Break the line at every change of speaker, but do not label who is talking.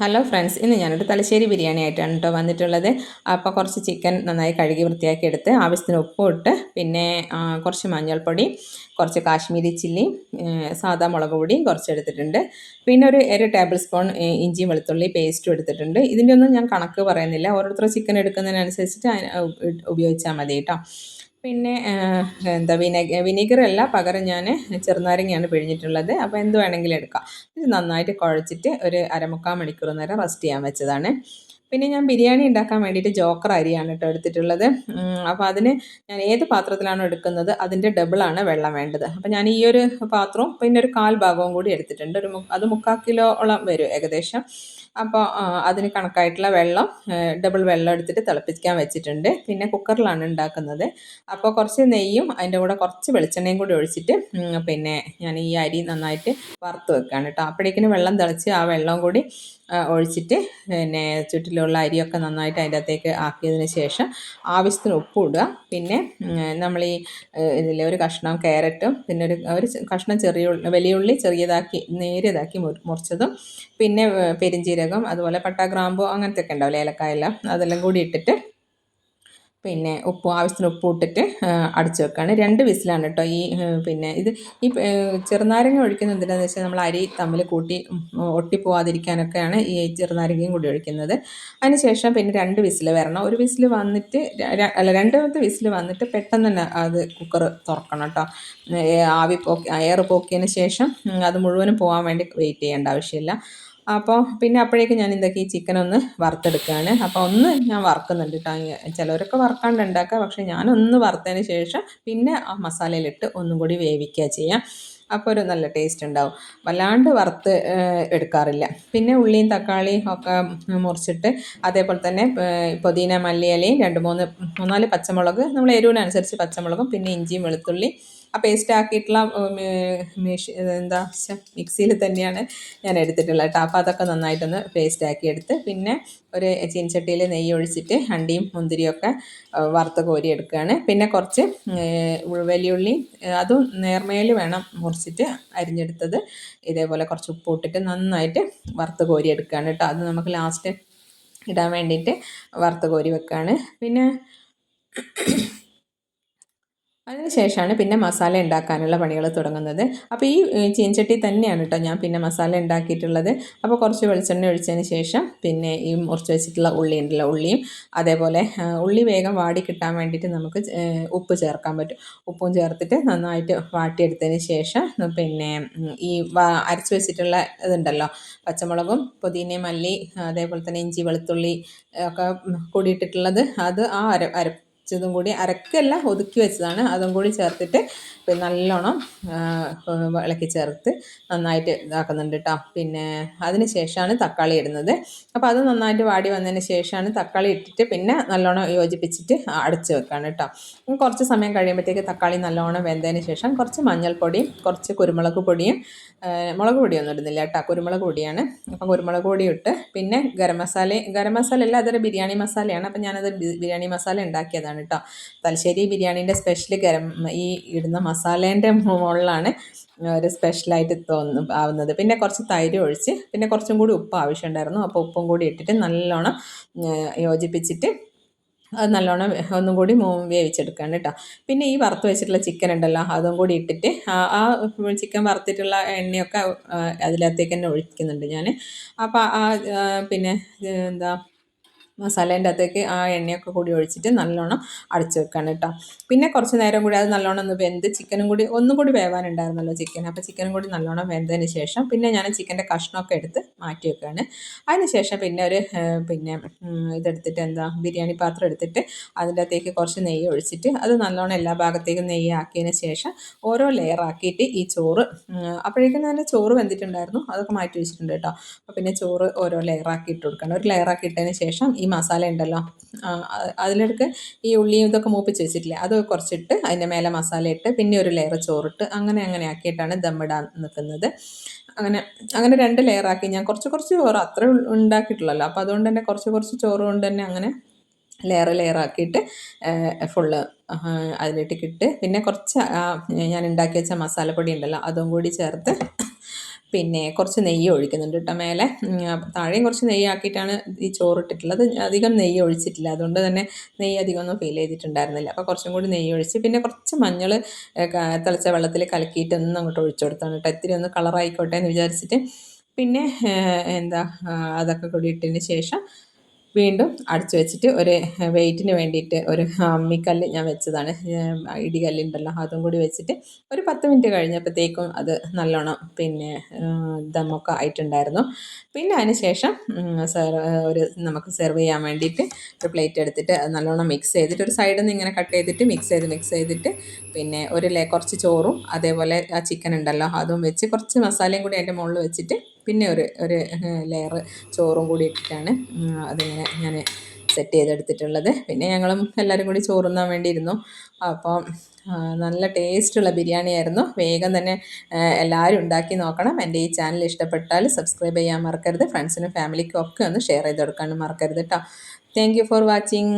Hello friends ഇന്ന് ഞാനൊരു തലശ്ശേരി ബിരിയാണി ആയിട്ടാണ് കേട്ടോ വന്നിട്ടുള്ളത്. അപ്പോൾ കുറച്ച് ചിക്കൻ നന്നായി കഴുകി വൃത്തിയാക്കി എടുത്ത് ആവശ്യത്തിന് ഉപ്പും ഇട്ട് പിന്നെ കുറച്ച് മഞ്ഞൾപ്പൊടി കുറച്ച് കാശ്മീരി ചില്ലി സാധാ മുളക് പൊടി കുറച്ച് എടുത്തിട്ടുണ്ട്. പിന്നെ ഒരു ഒരു ടേബിൾ സ്പൂൺ ഇഞ്ചിയും വെളുത്തുള്ളി പേസ്റ്റും എടുത്തിട്ടുണ്ട്. ഇതിന്റെ ഒന്നും ഞാൻ കണക്ക് പറയുന്നില്ല. ഓരോരുത്തർ ചിക്കൻ എടുക്കുന്നതിനനുസരിച്ചിട്ട് ഉപയോഗിച്ചാൽ മതി കേട്ടോ പിന്നെ എന്താ വിനഗ വിനീഗർ അല്ല പകരം ഞാൻ ചെറുനാരങ്ങയാണ് പിഴിഞ്ഞിട്ടുള്ളത്. അപ്പോൾ എന്ത് വേണമെങ്കിലും എടുക്കാം. ഇത് നന്നായിട്ട് കുഴച്ചിട്ട് ഒരു അരമുക്കാൽ മണിക്കൂർ നേരം റെസ്റ്റ് ചെയ്യാൻ വെച്ചതാണ്. പിന്നെ ഞാൻ ബിരിയാണി ഉണ്ടാക്കാൻ വേണ്ടിയിട്ട് ജോക്കർ അരിയാണ് കേട്ടോ എടുത്തിട്ടുള്ളത്. അപ്പോൾ അതിന് ഞാൻ ഏത് പാത്രത്തിലാണോ എടുക്കുന്നത് അതിന്റെ ഡബിളാണ് വെള്ളം വേണ്ടത്. അപ്പോൾ ഞാൻ ഈ ഒരു പാത്രവും പിന്നെ ഒരു കാൽ ഭാഗവും കൂടി എടുത്തിട്ടുണ്ട്. ഒരു അത് മുക്കാൽ കിലോളം വരും ഏകദേശം. അപ്പോൾ അതിന് കണക്കായിട്ടുള്ള വെള്ളം ഡബിൾ വെള്ളം എടുത്തിട്ട് തിളപ്പിക്കാൻ വെച്ചിട്ടുണ്ട്. പിന്നെ കുക്കറിലാണ് ഉണ്ടാക്കുന്നത്. അപ്പോൾ കുറച്ച് നെയ്യും അതിന്റെ കൂടെ കുറച്ച് വെളിച്ചെണ്ണയും കൂടി ഒഴിച്ചിട്ട് പിന്നെ ഞാൻ ഈ അരി നന്നായിട്ട് വറുത്ത് വെക്കുകയാണ് കേട്ടോ. അപ്പോഴേക്കിന് വെള്ളം തിളച്ച് ആ വെള്ളം കൂടി ഒഴിച്ചിട്ട് പിന്നെ ചുറ്റിലുള്ള അരിയൊക്കെ നന്നായിട്ട് അതിന്റെ അകത്തേക്ക് ആക്കിയതിന് ശേഷം ആവശ്യത്തിന് ഉപ്പ് ഇടുക. പിന്നെ നമ്മൾ ഈ ഇതിൽ ഒരു കഷ്ണം ക്യാരറ്റും പിന്നെ ഒരു ഒരു കഷ്ണം ചെറിയ വലിയ ഉള്ളി ചെറിയതാക്കി നേരിയതാക്കി മുറിച്ചതും പിന്നെ ഏ, പെരിഞ്ജീരകം അതുപോലെ പട്ട ഗ്രാമ്പു അങ്ങനത്തെ ഒക്കെ ഉണ്ടാവില്ല ഏലക്കായെല്ലാം അതെല്ലാം കൂടി ഇട്ടിട്ട് പിന്നെ ഉപ്പ് ആവശ്യത്തിന് ഉപ്പ് ഇട്ടിട്ട് അടച്ചു വെക്കുകയാണ് രണ്ട് വിസിലാണ് കേട്ടോ ഈ പിന്നെ ഇത് ഈ ചെറുനാരങ്ങ ഒഴിക്കുന്നത് എന്തിനാണെന്ന് വെച്ചാൽ നമ്മൾ അരി തമ്മിൽ കൂട്ടി ഒട്ടിപ്പോവാതിരിക്കാനൊക്കെയാണ് ഈ ചെറുനാരങ്ങയും കൂടി ഒഴിക്കുന്നത്. അതിനുശേഷം പിന്നെ രണ്ട് വിസിൽ വരണം. ഒരു വിസിൽ വന്നിട്ട് അല്ല രണ്ടാമത്തെ വിസിൽ വന്നിട്ട് പെട്ടെന്ന് തന്നെ അത് കുക്കർ തുറക്കണം കേട്ടോ. ആവി പോക്കി എയർ പോക്കിയതിന് ശേഷം അത് മുഴുവനും പോകാൻ വേണ്ടി വെയിറ്റ് ചെയ്യേണ്ട ആവശ്യമില്ല. അപ്പോൾ പിന്നെ അപ്പോഴേക്കും ഞാൻ എന്താക്കി ഈ ചിക്കൻ ഒന്ന് വറുത്തെടുക്കുകയാണ് അപ്പോൾ ഒന്ന് ഞാൻ വറുക്കുന്നുണ്ട് കേട്ടോ ചിലവരൊക്കെ വറുക്കാണ്ട് ഉണ്ടാക്കുക പക്ഷേ ഞാനൊന്ന് വറുത്തതിന് ശേഷം പിന്നെ ആ മസാലയിലിട്ട് ഒന്നും കൂടി വേവിക്കുക ചെയ്യാം. അപ്പോൾ ഒരു നല്ല ടേസ്റ്റ് ഉണ്ടാവും. വല്ലാണ്ട് വറുത്ത് എടുക്കാറില്ല. പിന്നെ ഉള്ളിയും തക്കാളിയും ഒക്കെ മുറിച്ചിട്ട് അതേപോലെ തന്നെ പുതിന മല്ലിയിലയും രണ്ട് മൂന്ന് മൂന്നാൽ പച്ചമുളക്. നമ്മൾ എരിവിനനുസരിച്ച് പച്ചമുളകും പിന്നെ ഇഞ്ചിയും വെളുത്തുള്ളി ആ പേസ്റ്റ് ആക്കിയിട്ടുള്ള എന്താ മിക്സിയിൽ തന്നെയാണ് ഞാൻ എടുത്തിട്ടുള്ളത് കേട്ടോ. അപ്പോൾ അതൊക്കെ നന്നായിട്ടൊന്ന് പേസ്റ്റ് ആക്കിയെടുത്ത് പിന്നെ ഒരു ചീനച്ചട്ടിയിൽ നെയ്യ് ഒഴിച്ചിട്ട് അണ്ടിയും മുന്തിരിയൊക്കെ വറുത്ത് കോരി എടുക്കുകയാണ്. പിന്നെ കുറച്ച് വലിയുള്ളി അതും നേർമയിൽ വേണം മുറിച്ചിട്ട് അരിഞ്ഞെടുത്തത്. ഇതേപോലെ കുറച്ച് ഉപ്പ് ഇട്ടിട്ട് നന്നായിട്ട് വറുത്ത് കോരി എടുക്കുകയാണ് കേട്ടോ. അത് നമുക്ക് ലാസ്റ്റ് ഇടാൻ വേണ്ടിയിട്ട് വറുത്ത് കോരി വെക്കുകയാണ്. പിന്നെ അതിനുശേഷമാണ് പിന്നെ മസാല ഉണ്ടാക്കാനുള്ള പണികൾ തുടങ്ങുന്നത്. അപ്പോൾ ഈ ചീൻചട്ടി തന്നെയാണ് കേട്ടോ ഞാൻ പിന്നെ മസാല ഉണ്ടാക്കിയിട്ടുള്ളത്. അപ്പോൾ കുറച്ച് വെളിച്ചെണ്ണ ഒഴിച്ചതിന് ശേഷം പിന്നെ ഈ മുറിച്ച് വെച്ചിട്ടുള്ള ഉള്ളി ഉണ്ടല്ലോ ഉള്ളിയും അതേപോലെ ഉള്ളി വേഗം വാടി കിട്ടാൻ വേണ്ടിയിട്ട് നമുക്ക് ഉപ്പ് ചേർക്കാൻ പറ്റും. ഉപ്പും ചേർത്തിട്ട് നന്നായിട്ട് വാട്ടിയെടുത്തതിന് ശേഷം പിന്നെ ഈ അരച്ച് വെച്ചിട്ടുള്ള ഇതുണ്ടല്ലോ പച്ചമുളകും പുതിനയും മല്ലി അതേപോലെ തന്നെ ഇഞ്ചി വെളുത്തുള്ളി ഒക്കെ കൂടിയിട്ടിട്ടുള്ളത് അത് ആ അര അര ച്ചതും കൂടി അരക്കല്ല ഒതുക്കി വെച്ചതാണ്. അതും കൂടി ചേർത്തിട്ട് പിന്നെ നല്ലോണം ഇളക്കി ചേർത്ത് നന്നായിട്ട് ഇതാക്കുന്നുണ്ട് കേട്ടോ പിന്നെ അതിന് ശേഷമാണ് തക്കാളി ഇടുന്നത്. അപ്പോൾ അത് നന്നായിട്ട് വാടി വന്നതിന് ശേഷമാണ് തക്കാളി ഇട്ടിട്ട് പിന്നെ നല്ലോണം യോജിപ്പിച്ചിട്ട് അടച്ച് വെക്കുകയാണ് കേട്ടോ കുറച്ച് സമയം കഴിയുമ്പോഴത്തേക്ക് തക്കാളി നല്ലോണം വെന്തതിന് ശേഷം കുറച്ച് മഞ്ഞൾപ്പൊടിയും കുറച്ച് കുരുമുളക് പൊടിയും മുളക് പൊടിയൊന്നും ഇടുന്നില്ല കേട്ടോ കുരുമുളക് പൊടിയാണ്. അപ്പം കുരുമുളക് പൊടി ഇട്ട് പിന്നെ ഗരം മസാല ഗരം മസാല അല്ല അതൊരു ബിരിയാണി മസാലയാണ്. അപ്പം ഞാനത് ബിരിയാണി മസാല ഉണ്ടാക്കിയതാണ് കേട്ടോ. തലശ്ശേരി ബിരിയാണീന്റെ സ്പെഷ്യൽ ഗരം ഈ ഇടുന്ന മസാലേന്റെ മുകളിലാണ് ഒരു സ്പെഷ്യലായിട്ട് തോന്നു ആവുന്നത്. പിന്നെ കുറച്ച് തൈര് ഒഴിച്ച് പിന്നെ കുറച്ചും കൂടി ഉപ്പ് ആവശ്യമുണ്ടായിരുന്നു. അപ്പോൾ ഉപ്പും കൂടി ഇട്ടിട്ട് നല്ലോണം യോജിപ്പിച്ചിട്ട് അത് നല്ലോണം ഒന്നും കൂടി വേവിച്ചെടുക്കാണ് കേട്ടോ. പിന്നെ ഈ വറുത്ത് വെച്ചിട്ടുള്ള ചിക്കൻ ഉണ്ടല്ലോ അതും കൂടി ഇട്ടിട്ട് ആ ചിക്കൻ വറുത്തിട്ടുള്ള എണ്ണയൊക്കെ അതിലകത്തേക്ക് തന്നെ ഒഴിക്കുന്നുണ്ട് ഞാൻ അപ്പോൾ ആ, പിന്നെ എന്താ മസാലേന്റെ അകത്തേക്ക് ആ എണ്ണയൊക്കെ കൂടി ഒഴിച്ചിട്ട് നല്ലോണം അടച്ചു വെക്കുകയാണ് കേട്ടോ. പിന്നെ കുറച്ച് നേരം കൂടി അത് നല്ലോണം ഒന്ന് വെന്ത് ചിക്കനും കൂടി ഒന്നും കൂടി വേവാനുണ്ടായിരുന്നല്ലോ ചിക്കൻ അപ്പോൾ ചിക്കനും കൂടി നല്ലോണം വെന്തതിന് ശേഷം പിന്നെ ഞാൻ ചിക്കന്റെ കഷ്ണമൊക്കെ എടുത്ത് മാറ്റി വെക്കുകയാണ് അതിന് ശേഷം പിന്നെ ഒരു പിന്നെ ഇതെടുത്തിട്ട് എന്താ ബിരിയാണി പാത്രം എടുത്തിട്ട് അതിന്റെ അകത്തേക്ക് കുറച്ച് നെയ്യ് ഒഴിച്ചിട്ട് അത് നല്ലോണം എല്ലാ ഭാഗത്തേക്കും നെയ്യ് ആക്കിയതിന് ശേഷം ഓരോ ലെയർ ആക്കിയിട്ട് ഈ ചോറ് അപ്പോഴേക്കും തന്നെ ചോറ് വെന്തിട്ടുണ്ടായിരുന്നു. അതൊക്കെ മാറ്റി വെച്ചിട്ടുണ്ട് കേട്ടോ. അപ്പോൾ പിന്നെ ചോറ് ഓരോ ലെയർ ആക്കി കൊടുക്കണം. ഒരു ലെയർ ആക്കി ഇട്ടതിന് ശേഷം ഈ മസാല ഉണ്ടല്ലോ. അതിലെടുക്ക് ഈ ഉള്ളിയും ഇതൊക്കെ മൂപ്പിച്ച് വെച്ചിട്ടില്ലേ? അത് കുറച്ചിട്ട് അതിന്റെ മേലെ മസാല ഇട്ട് പിന്നെ ഒരു ലെയർ ചോറിട്ട് അങ്ങനെ അങ്ങനെ ആക്കിയിട്ടാണ് ദമ്മിടാൻ നിൽക്കുന്നത്. അങ്ങനെ അങ്ങനെ രണ്ട് ലെയർ ആക്കി ഞാൻ കുറച്ച് കുറച്ച് ചോറ് അത്ര ഉണ്ടാക്കിയിട്ടുള്ളല്ലോ. അപ്പോൾ അതുകൊണ്ട് തന്നെ കുറച്ച് കുറച്ച് ചോറ് കൊണ്ട് തന്നെ അങ്ങനെ ലെയർ ലെയർ ആക്കിയിട്ട് ഫുള്ള് അതിലിട്ടിട്ട് പിന്നെ കുറച്ച് ഞാൻ ഉണ്ടാക്കി വെച്ച മസാലപ്പൊടി ഉണ്ടല്ലോ അതും കൂടി ചേർത്ത് പിന്നെ കുറച്ച് നെയ്യ് ഒഴിക്കുന്നുണ്ട് കേട്ടോ മേലെ. താഴെയും കുറച്ച് നെയ്യ് ആക്കിയിട്ടാണ് ഈ ചോറ് ഇട്ടിട്ടുള്ളത് അധികം നെയ്യ് ഒഴിച്ചിട്ടില്ല. അതുകൊണ്ട് തന്നെ നെയ്യ് അധികം ഒന്നും ഫീൽ ചെയ്തിട്ടുണ്ടായിരുന്നില്ല. അപ്പോൾ കുറച്ചും കൂടി നെയ്യ് ഒഴിച്ച് പിന്നെ കുറച്ച് മഞ്ഞൾ തിളച്ച വെള്ളത്തിൽ കലക്കിയിട്ട് ഒന്ന് അങ്ങോട്ട് ഒഴിച്ചു കൊടുത്താണ് കേട്ടോ. ഇത്തിരി ഒന്ന് കളറായിക്കോട്ടെ എന്ന് വിചാരിച്ചിട്ട്. പിന്നെ എന്താ അതൊക്കെ കൂടി ഇട്ടതിന് ശേഷം വീണ്ടും അടച്ചു വെച്ചിട്ട് ഒരു വെയിറ്റിന് വേണ്ടിയിട്ട് ഒരു അമ്മിക്കല്ല് ഞാൻ വെച്ചതാണ്. ഇടികല്ലുണ്ടല്ലോ അതും കൂടി വെച്ചിട്ട് ഒരു പത്ത് മിനിറ്റ് കഴിഞ്ഞപ്പോഴത്തേക്കും അത് നല്ലോണം പിന്നെ ദമ്മൊക്കെ ആയിട്ടുണ്ടായിരുന്നു. പിന്നെ അതിന് ശേഷം ഒരു നമുക്ക് സെർവ് ചെയ്യാൻ വേണ്ടിയിട്ട് ഒരു പ്ലേറ്റ് എടുത്തിട്ട് നല്ലോണം മിക്സ് ചെയ്തിട്ട് ഒരു സൈഡിൽ നിന്ന് ഇങ്ങനെ കട്ട് ചെയ്തിട്ട് മിക്സ് ചെയ്ത് മിക്സ് ചെയ്തിട്ട് പിന്നെ ഒരു കുറച്ച് ചോറും അതേപോലെ ആ ചിക്കൻ ഉണ്ടല്ലോ അതും വെച്ച് കുറച്ച് മസാലയും കൂടി അതിന്റെ മുകളിൽ വെച്ചിട്ട് പിന്നെ ഒരു ഒരു ലെയർ ചോറും കൂടി ഇട്ടിട്ടാണ് അതിങ്ങനെ ഞാൻ സെറ്റ് ചെയ്തെടുത്തിട്ടുള്ളത്. പിന്നെ ഞങ്ങളും എല്ലാവരും കൂടി ചോറുന്നാൻ വേണ്ടിയിരുന്നു. അപ്പോൾ നല്ല ടേസ്റ്റുള്ള ബിരിയാണി ആയിരുന്നു. വേഗം തന്നെ എല്ലാവരും ഉണ്ടാക്കി നോക്കണം. എന്റെ ഈ ചാനൽ ഇഷ്ടപ്പെട്ടാൽ സബ്സ്ക്രൈബ് ചെയ്യാൻ മറക്കരുത്. ഫ്രണ്ട്സിനും ഫാമിലിക്കും ഒക്കെ ഒന്ന് ഷെയർ ചെയ്ത് കൊടുക്കാനും മറക്കരുത് കേട്ടോ താങ്ക് ഫോർ വാച്ചിങ്